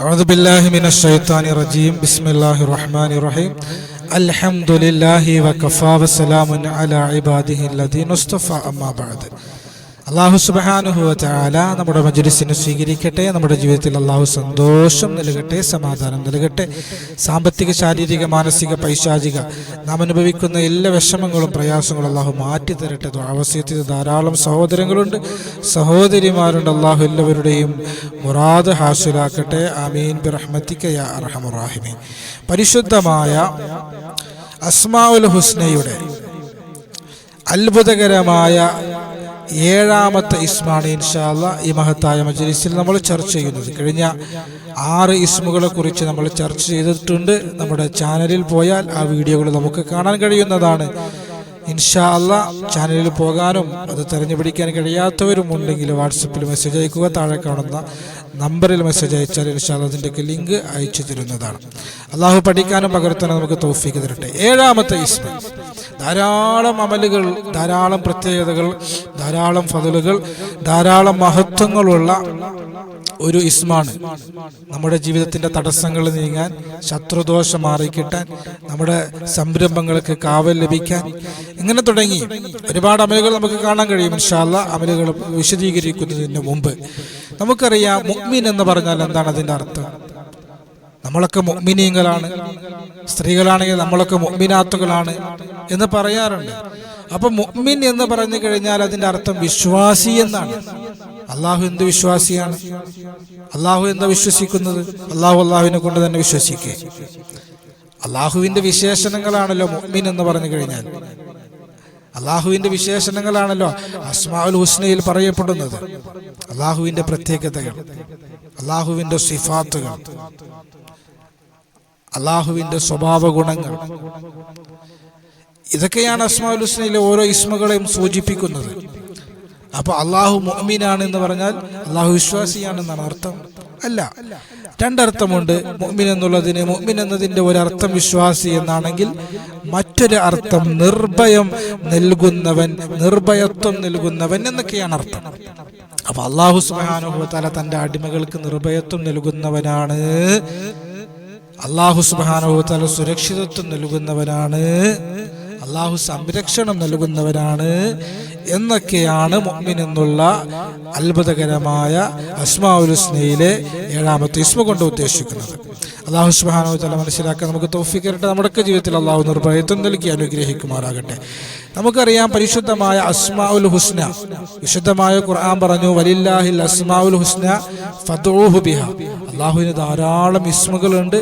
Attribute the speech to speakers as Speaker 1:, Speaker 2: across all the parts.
Speaker 1: أعوذ بالله من الشيطان الرجيم بسم الله الرحمن الرحيم الحمد لله وكفى وسلام على عباده الذين اصطفى أما بعد അള്ളാഹു സുബാനുഹുവല നമ്മുടെ മജുലിസിനെ സ്വീകരിക്കട്ടെ നമ്മുടെ ജീവിതത്തിൽ അള്ളാഹു സന്തോഷം നൽകട്ടെ സമാധാനം നൽകട്ടെ. സാമ്പത്തിക ശാരീരിക മാനസിക പൈശാചിക നാം അനുഭവിക്കുന്ന എല്ലാ വിഷമങ്ങളും പ്രയാസങ്ങളും അള്ളാഹു മാറ്റി തരട്ടെ ആവശ്യത്തിൽ ധാരാളം സഹോദരങ്ങളുണ്ട്. സഹോദരിമാരുണ്ട്. അള്ളാഹു എല്ലാവരുടെയും മുറാദ് ഹാസിലാക്കട്ടെ. അമീൻ ബിറഹ്മത്തിക്ക പരിശുദ്ധമായ അസ്മാഉൽ ഹുസ്നയുടെ അത്ഭുതകരമായ ഏഴാമത്തെ ഇസ്മാണ് ഇൻഷാല്ല ഈ മഹത്തായ മജലിസിൽ നമ്മൾ ചർച്ച ചെയ്യുന്നത്. കഴിഞ്ഞ ആറ് ഇസ്മുകളെ കുറിച്ച് നമ്മൾ ചർച്ച ചെയ്തിട്ടുണ്ട്. നമ്മുടെ ചാനലിൽ പോയാൽ ആ വീഡിയോകൾ നമുക്ക് കാണാൻ കഴിയുന്നതാണ്. ഇൻഷാ അല്ല ചാനലിൽ പോകാനും അത് തെരഞ്ഞു പിടിക്കാൻ കഴിയാത്തവരും ഉണ്ടെങ്കിൽ വാട്സപ്പിൽ മെസ്സേജ് അയക്കുക താഴെ കാണുന്ന നമ്പറിൽ മെസ്സേജ് അയച്ചാൽ ഇൻഷാൽ അതിന്റെയൊക്കെ ലിങ്ക് അയച്ചു തരുന്നതാണ്. അള്ളാഹു പഠിക്കാനും പകർത്താനും നമുക്ക് തോഫിക്ക് തരട്ടെ. ഏഴാമത്തെ ഇസ്മ ധാരാളം അമലുകൾ ധാരാളം പ്രത്യേകതകൾ ധാരാളം ഫതലുകൾ ധാരാളം മഹത്വങ്ങളുള്ള ഒരു ഇസ്മാണ് നമ്മുടെ ജീവിതത്തിന്റെ തടസ്സങ്ങൾ നീങ്ങാൻ ശത്രുദോഷം മാറിക്കിട്ടാൻ നമ്മുടെ സംരംഭങ്ങൾക്ക് കാവൽ ലഭിക്കാൻ ഇങ്ങനെ തുടങ്ങി. ഒരുപാട് അമലുകൾ നമുക്ക് കാണാൻ കഴിയും ഇൻഷാല്ല അമലുകൾ വിശദീകരിക്കുന്നതിന് മുമ്പ്. നമുക്കറിയാം മുഅ്മിൻ എന്ന് പറഞ്ഞാൽ എന്താണ് അതിന്റെ അർത്ഥം? നമ്മളൊക്കെ മുഗ്മിനീങ്ങളാണ്. സ്ത്രീകളാണെങ്കിൽ നമ്മളൊക്കെ മുഗ്മിനാത്തുകളാണ് എന്ന് പറയാറുണ്ട്. അപ്പൊ മുഗ്മിൻ എന്ന് പറഞ്ഞു കഴിഞ്ഞാൽ അതിന്റെ അർത്ഥം വിശ്വാസി എന്നാണ്. അള്ളാഹു എന്ത് വിശ്വാസിയാണ്? അള്ളാഹു എന്താ വിശ്വസിക്കുന്നത്? അള്ളാഹു അള്ളാഹുവിനെ കൊണ്ട് തന്നെ വിശ്വസിക്കുക. അള്ളാഹുവിന്റെ വിശേഷണങ്ങളാണല്ലോ മുഗ്മിൻ എന്ന് പറഞ്ഞു കഴിഞ്ഞാൽ. അള്ളാഹുവിന്റെ വിശേഷണങ്ങളാണല്ലോ അസ്മാഉൽ ഹുസ്നയിൽ പറയപ്പെടുന്നത്. അള്ളാഹുവിന്റെ പ്രത്യേകതകൾ അള്ളാഹുവിന്റെ സിഫാത്തുകൾ അള്ളാഹുവിന്റെ സ്വഭാവ ഗുണങ്ങൾ ഇതൊക്കെയാണ് അസ്മാഉൽ ഹുസ്നയിലെ ഓരോ ഇസ്മകളെയും സൂചിപ്പിക്കുന്നത്. അപ്പൊ അള്ളാഹു മൊഹ്മീനാണ് എന്ന് പറഞ്ഞാൽ അള്ളാഹു വിശ്വാസിയാണെന്നാണ് അർത്ഥം. അല്ല രണ്ടർത്ഥമുണ്ട് മൊഹ്മിൻ എന്നുള്ളതിന്. മൊഹ്മിൻ എന്നതിന്റെ ഒരർത്ഥം വിശ്വാസി എന്നാണെങ്കിൽ മറ്റൊരു അർത്ഥം നിർഭയം നൽകുന്നവൻ നിർഭയത്വം നൽകുന്നവൻ എന്നൊക്കെയാണ് അർത്ഥം. അപ്പൊ അള്ളാഹു സുബാനുഭവത്താല തന്റെ അടിമകൾക്ക് നിർഭയത്വം നൽകുന്നവനാണ്. അള്ളാഹു സുബാനുഭവത്താല സുരക്ഷിതത്വം നൽകുന്നവനാണ്. അള്ളാഹു സംരക്ഷണം നൽകുന്നവനാണ്. എന്നൊക്കെയാണ് മുഅ്മിൻ എന്നുള്ള അത്ഭുതകരമായ അസ്മാഉലുസ്നയിലെ ഏഴാമത്തെ ഇസ്മ കൊണ്ട് ഉദ്ദേശിക്കുന്നത്. അള്ളാഹു സുബാനോ തല മനസ്സിലാക്കാൻ നമുക്ക് തോഫിക്കരട്ടെ നമ്മുടെയൊക്കെ ജീവിതത്തിൽ അള്ളാഹു നിർഭയത്വം നൽകി അനുഗ്രഹിക്കുമാറാകട്ടെ. നമുക്കറിയാം പരിശുദ്ധമായ അസ്മാഉൽ ഹുസ്ന വിശുദ്ധമായ ഖുർആൻ പറഞ്ഞു വലില്ലാഹിൽ അസ്മാഉൽ ഹുസ്ന ഫദ്ഊഹു ബിഹ. അള്ളാഹുവിന് ധാരാളം ഇസ്മുകളുണ്ട്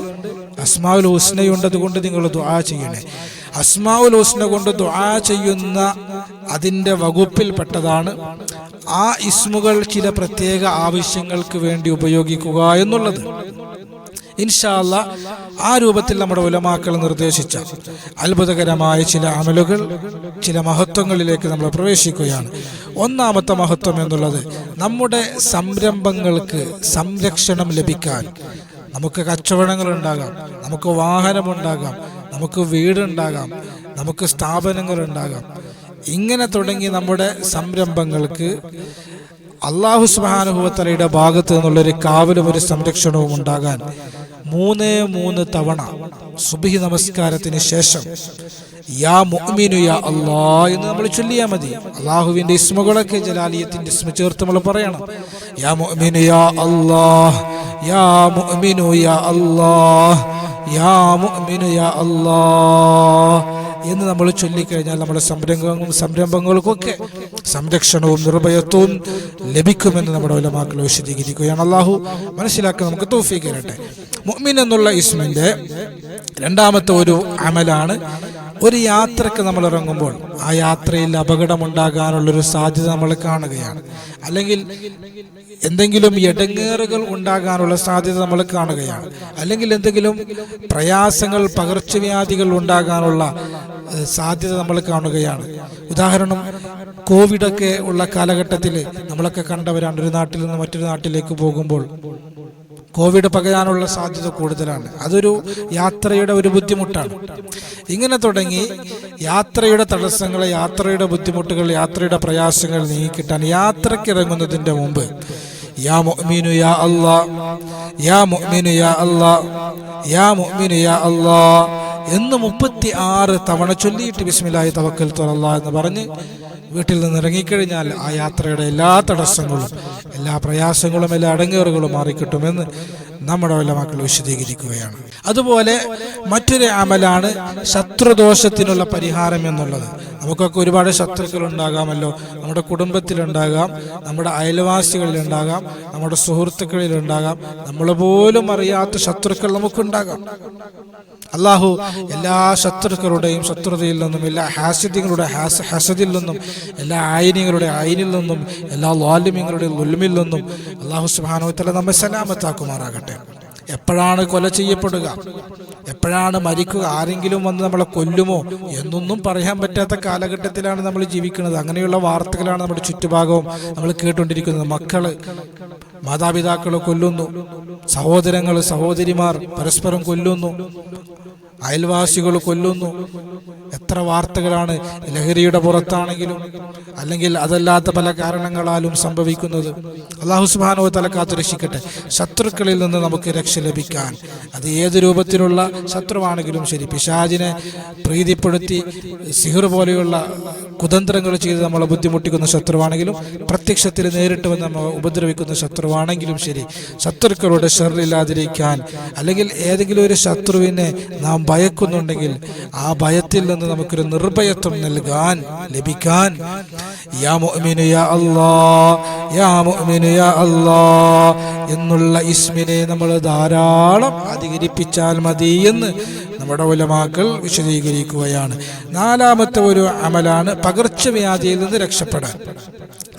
Speaker 1: അസ്മാഉൽ ഹുസ്നയുണ്ട്. അതുകൊണ്ട് നിങ്ങൾ ദുആ ചെയ്യണേ. അസ്മാഉൽ ഹുസ്ന കൊണ്ട് ദുആ ചെയ്യുന്ന അതിന്റെ വകുപ്പിൽപ്പെട്ടതാണ്. ആ ഇസ്മുകൾ ചില പ്രത്യേക ആവശ്യങ്ങൾക്ക് വേണ്ടി ഉപയോഗിക്കുക എന്നുള്ളത്. ഇൻഷാല്ല ആ രൂപത്തിൽ നമ്മുടെ ഉലമാക്കൾ നിർദ്ദേശിച്ച അത്ഭുതകരമായ ചില അമലുകൾ ചില മഹത്വങ്ങളിലേക്ക് നമ്മൾ പ്രവേശിക്കുകയാണ്. ഒന്നാമത്തെ മഹത്വം എന്നുള്ളത് നമ്മുടെ സംരംഭങ്ങൾക്ക് സംരക്ഷണം ലഭിക്കാൻ നമുക്ക് കച്ചവടങ്ങൾ ഉണ്ടാകാം നമുക്ക് വാഹനമുണ്ടാകാം നമുക്ക് വീടുണ്ടാകാം നമുക്ക് സ്ഥാപനങ്ങൾ ഉണ്ടാകാം ഇങ്ങനെ തുടങ്ങി നമ്മുടെ സംരംഭങ്ങൾക്ക് അള്ളാഹു സുബാനുഭവത്തലയുടെ ഭാഗത്ത് നിന്നുള്ളൊരു കാവലും ഒരു സംരക്ഷണവും ഉണ്ടാകാൻ മൂന്ന് മൂന്ന് തവണ സുബഹി നമസ്കാരത്തിന് ശേഷം യാ മുഅ്മിനു യാ അല്ലാ എന്ന് നമ്മൾ ചൊല്ലിയാൽ മതി. അള്ളാഹുവിന്റെ ഇസ്മുകളൊക്കെ ജലാലിയത്തിന്റെ ഇസ്മ ചേർത്ത് നമ്മൾ പറയണം. യാ മുഅ്മിനു യാ അല്ലാഹ് യാ മുഅ്മിനു യാ അല്ലാഹ് യാ യാ എന്ന് നമ്മൾ ചൊല്ലിക്കഴിഞ്ഞാൽ നമ്മുടെ സംരംഭങ്ങളും സംരംഭങ്ങൾക്കൊക്കെ സംരക്ഷണവും നിർഭയത്വവും ലഭിക്കുമെന്ന് നമ്മുടെ ഉലമാക്കൾ വിശദീകരിക്കുകയാണ്. അള്ളാഹു മനസ്സിലാക്കി നമുക്ക് തോഫിക്കരട്ടെ മുഅ്മിൻ എന്നുള്ള ഇസ്മിന്റെ രണ്ടാമത്തെ ഒരു അമലാണ് ഒരു യാത്രയ്ക്ക് നമ്മൾ ഇറങ്ങുമ്പോൾ ആ യാത്രയിൽ അപകടമുണ്ടാകാനുള്ളൊരു സാധ്യത നമ്മൾ കാണുകയാണ്. അല്ലെങ്കിൽ എന്തെങ്കിലും ഇടങ്ങേറുകൾ ഉണ്ടാകാനുള്ള സാധ്യത നമ്മൾ കാണുകയാണ്. അല്ലെങ്കിൽ എന്തെങ്കിലും പ്രയാസങ്ങൾ പകർച്ചവ്യാധികൾ ഉണ്ടാകാനുള്ള സാധ്യത നമ്മൾ കാണുകയാണ്. ഉദാഹരണം കോവിഡൊക്കെ ഉള്ള കാലഘട്ടത്തിൽ നമ്മളൊക്കെ കണ്ടവരാണ്. ഒരു നാട്ടിൽ നിന്ന് മറ്റൊരു നാട്ടിലേക്ക് പോകുമ്പോൾ കോവിഡ് പകരാനുള്ള സാധ്യത കൂടുതലാണ്. അതൊരു യാത്രയുടെ ഒരു ബുദ്ധിമുട്ടാണ്. ഇങ്ങനെ തുടങ്ങി യാത്രയുടെ തടസ്സങ്ങൾ യാത്രയുടെ ബുദ്ധിമുട്ടുകൾ യാത്രയുടെ പ്രയാസങ്ങൾ നീക്കിട്ടാൻ യാത്രക്കിറങ്ങുന്നതിന്റെ മുമ്പ് യാ മുഅ്മിനു യാ അല്ലാ യാ മുഅ്മിനു യാ അല്ലാ യാ മുഅ്മിനു യാ അല്ലാ എന്ന് മുപ്പത്തി ആറ് തവണ ചൊല്ലിയിട്ട് ബിസ്മില്ലാഹി തവക്കൽ തുറല്ല എന്ന് പറഞ്ഞ് വീട്ടിൽ നിന്ന് ഇറങ്ങിക്കഴിഞ്ഞാൽ ആ യാത്രയുടെ എല്ലാ തടസ്സങ്ങളും എല്ലാ പ്രയാസങ്ങളും എല്ലാ അടങ്ങേറുകളും മാറിക്കിട്ടുമെന്ന് നമ്മുടെ വല്ല മക്കൾ വിശദീകരിക്കുകയാണ്. അതുപോലെ മറ്റൊരു അമലാണ് ശത്രുദോഷത്തിനുള്ള പരിഹാരം എന്നുള്ളത്. നമുക്കൊക്കെ ഒരുപാട് ശത്രുക്കൾ ഉണ്ടാകാമല്ലോ. നമ്മുടെ കുടുംബത്തിലുണ്ടാകാം നമ്മുടെ അയൽവാസികളിലുണ്ടാകാം നമ്മുടെ സുഹൃത്തുക്കളിലുണ്ടാകാം നമ്മൾ പോലും അറിയാത്ത ശത്രുക്കൾ നമുക്കുണ്ടാകാം. അള്ളാഹു എല്ലാ ശത്രുക്കളുടെയും ശത്രുതയിൽ നിന്നും എല്ലാ ഹാസ്യങ്ങളുടെ ഹാസ് ഹസദിൽ നിന്നും എല്ലാ ആയിനികളുടെ ആയിനിൽ നിന്നും എല്ലാ ലാലിമ്യങ്ങളുടെ ലുൽമിൽ നിന്നും അള്ളാഹു സുബാനുത്തല നമ്മെ സലാമത്താക്കുമാറാകട്ടെ. എപ്പോഴാണ് കൊല ചെയ്യപ്പെടുക? എപ്പോഴാണ് മരിക്കുക? ആരെങ്കിലും വന്ന് നമ്മളെ കൊല്ലുമോ? എന്നൊന്നും പറയാൻ പറ്റാത്ത കാലഘട്ടത്തിലാണ് നമ്മൾ ജീവിക്കുന്നത്. അങ്ങനെയുള്ള വാർത്തകളാണ് നമ്മുടെ ചുറ്റുഭാഗവും നമ്മൾ കേട്ടുകൊണ്ടിരിക്കുന്നത്. മക്കൾ മാതാപിതാക്കളെ കൊല്ലുന്നു. സഹോദരങ്ങൾ സഹോദരിമാർ പരസ്പരം കൊല്ലുന്നു. അയൽവാസികൾ കൊല്ലുന്നു. എത്ര വാർത്തകളാണ് ലഹരിയുടെ പുറത്താണെങ്കിലും അല്ലെങ്കിൽ അതല്ലാത്ത പല കാരണങ്ങളാലും സംഭവിക്കുന്നത്. അള്ളാഹു സുബാനോ തല കാത്തുരക്ഷിക്കട്ടെ ശത്രുക്കളിൽ നിന്ന് നമുക്ക് രക്ഷ ലഭിക്കാൻ. അത് ഏത് രൂപത്തിലുള്ള ശത്രുവാണെങ്കിലും ശരി. പിശാജിനെ പ്രീതിപ്പെടുത്തി സിഹർ പോലെയുള്ള കുതന്ത്രങ്ങൾ ചെയ്ത് നമ്മളെ ബുദ്ധിമുട്ടിക്കുന്ന ശത്രുവാണെങ്കിലും പ്രത്യക്ഷത്തിൽ നേരിട്ട് വന്ന് നമ്മൾ ഉപദ്രവിക്കുന്ന ശത്രുവാണെങ്കിലും ശരി. ശത്രുക്കളുടെ ഷെറില്ലാതിരിക്കാൻ അല്ലെങ്കിൽ ഏതെങ്കിലും ഒരു ശത്രുവിനെ നാം ഭയക്കുന്നുണ്ടെങ്കിൽ ആ ഭയത്തിൽ നിന്ന് നമുക്കൊരു നിർഭയത്വം നൽകാൻ ലഭിക്കാൻ. യാ മുഅ്മിനു യാ യാ മുഅ്മിനു യാ എന്നുള്ള ഇസ്മിനെ നമ്മൾ ധാരാളം അധികരിപ്പിച്ചാൽ മതി എന്ന് നമ്മുടെ ഉലമാക്കൾ വിശദീകരിക്കുകയാണ്. നാലാമത്തെ ഒരു അമലാണ് പകർച്ചവ്യാധിയിൽ നിന്ന് രക്ഷപ്പെടാൻ.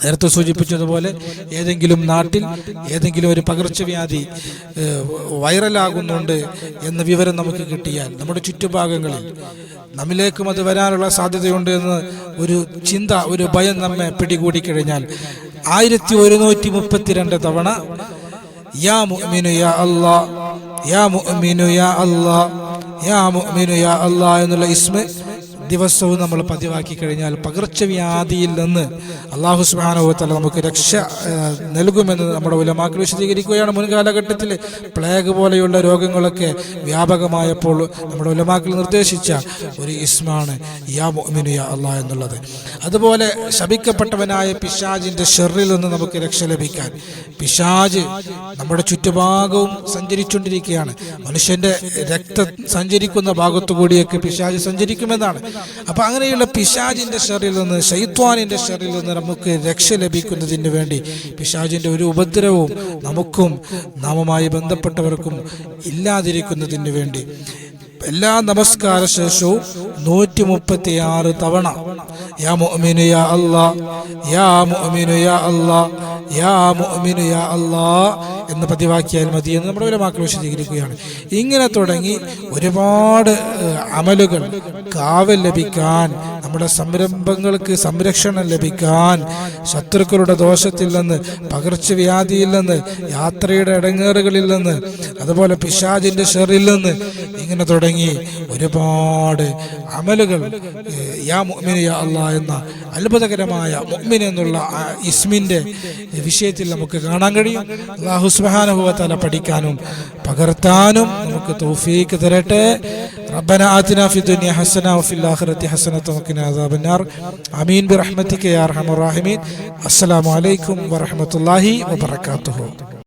Speaker 1: നേരത്തെ സൂചിപ്പിച്ചതുപോലെ ഏതെങ്കിലും നാട്ടിൽ ഏതെങ്കിലും ഒരു പകർച്ചവ്യാധി വൈറലാകുന്നുണ്ട് എന്ന വിവരം നമുക്ക് കിട്ടിയാൽ നമ്മുടെ ചുറ്റുഭാഗങ്ങളിൽ നമ്മിലേക്കും അത് വരാനുള്ള സാധ്യതയുണ്ട് എന്ന് ഒരു ചിന്ത ഒരു ഭയം നമ്മെ പിടികൂടി കഴിഞ്ഞാൽ ആയിരത്തി ഒരുന്നൂറ്റി മുപ്പത്തിരണ്ട് തവണ യാ മുഅ്മിനു യാ യാ മുഅ്മിനു യാ യാ മുഅ്മിനു യാ അല്ലാ എന്നുള്ള ഇസ്മ ദിവസവും നമ്മൾ പതിവാക്കി കഴിഞ്ഞാൽ പകർച്ചവ്യാധിയിൽ നിന്ന് അള്ളാഹു സുബാനുഭവത്തല്ല നമുക്ക് രക്ഷ നൽകുമെന്ന് നമ്മുടെ ഉലമാക്കൾ വിശദീകരിക്കുകയാണ് മുൻകാലഘട്ടത്തിൽ. പ്ലേഗ് പോലെയുള്ള രോഗങ്ങളൊക്കെ വ്യാപകമായപ്പോൾ നമ്മുടെ ഉലമാക്കൾ നിർദ്ദേശിച്ച ഒരു ഇസ്മാണ് യാ മൊമിനു യാ അള്ളാ എന്നുള്ളത്. അതുപോലെ ശപിക്കപ്പെട്ടവനായ പിശാജിന്റെ ഷെറിൽ നിന്ന് നമുക്ക് രക്ഷ ലഭിക്കാൻ. പിശാജ് നമ്മുടെ ചുറ്റുഭാഗവും സഞ്ചരിച്ചുകൊണ്ടിരിക്കുകയാണ്. മനുഷ്യന്റെ രക്തം സഞ്ചരിക്കുന്ന ഭാഗത്തു കൂടിയൊക്കെ പിശാജ് സഞ്ചരിക്കുമെന്നാണ്. അപ്പൊ അങ്ങനെയുള്ള പിശാജിന്റെ ഷെറിൽ നിന്ന് ഷൈത്വാനിന്റെ ഷെറിൽ നിന്ന് നമുക്ക് രക്ഷ ലഭിക്കുന്നതിന് വേണ്ടി പിശാജിന്റെ ഒരു ഉപദ്രവവും നമുക്കും നാമമായി ബന്ധപ്പെട്ടവർക്കും ഇല്ലാതിരിക്കുന്നതിന് വേണ്ടി. എല്ലാ നമസ്കാര ശേഷവും നൂറ്റി മുപ്പത്തി ആറ് തവണ യാ مؤمن യാ الله യാ مؤمن യാ الله يا مؤمن يا الله എന്ന് പതിവാക്കിയാൽ മതി എന്ന് നമ്മുടെ വിലമാക്കൾ വിശദീകരിക്കുകയാണ്. ഇങ്ങനെ തുടങ്ങി ഒരുപാട് അമലുകൾ കാവൽ ലഭിക്കാൻ നമ്മുടെ സംരംഭങ്ങൾക്ക് സംരക്ഷണം ലഭിക്കാൻ ശത്രുക്കളുടെ ദോഷത്തിൽ നിന്ന് പകർച്ചവ്യാധിയിൽ നിന്ന് യാത്രയുടെ ഇടങ്ങേറുകളിൽ നിന്ന് അതുപോലെ പിശാജിന്റെ ഷെറിൽ നിന്ന് ഇങ്ങനെ തുടങ്ങി ഒരുപാട് അമലുകൾ യാ മുഅ്മിൻ യാ അല്ലാ എന്ന അത്ഭുതകരമായ മുഗ്മിൻ എന്നുള്ള ഇസ്മിന്റെ വിഷയത്തിൽ നമുക്ക് കാണാൻ കഴിയും. അള്ളാഹു സുബാനുഭവത്തല പഠിക്കാനും പകർത്താനും നമുക്ക് തൗഫീക്ക് തരട്ടെ. റബ്ബന ആതിന ഫി ദുനിയ ഹസന വഫിൽ ആഖിറതി ഹസനത വഖിന അദാബന്നാർ ആമീൻ ബിറഹ്മതിക യാ അർഹമർ റഹീമീൻ. അസ്സലാമു അലൈക്കും വറഹ്മത്തുള്ളാഹി വബറകാതുഹു.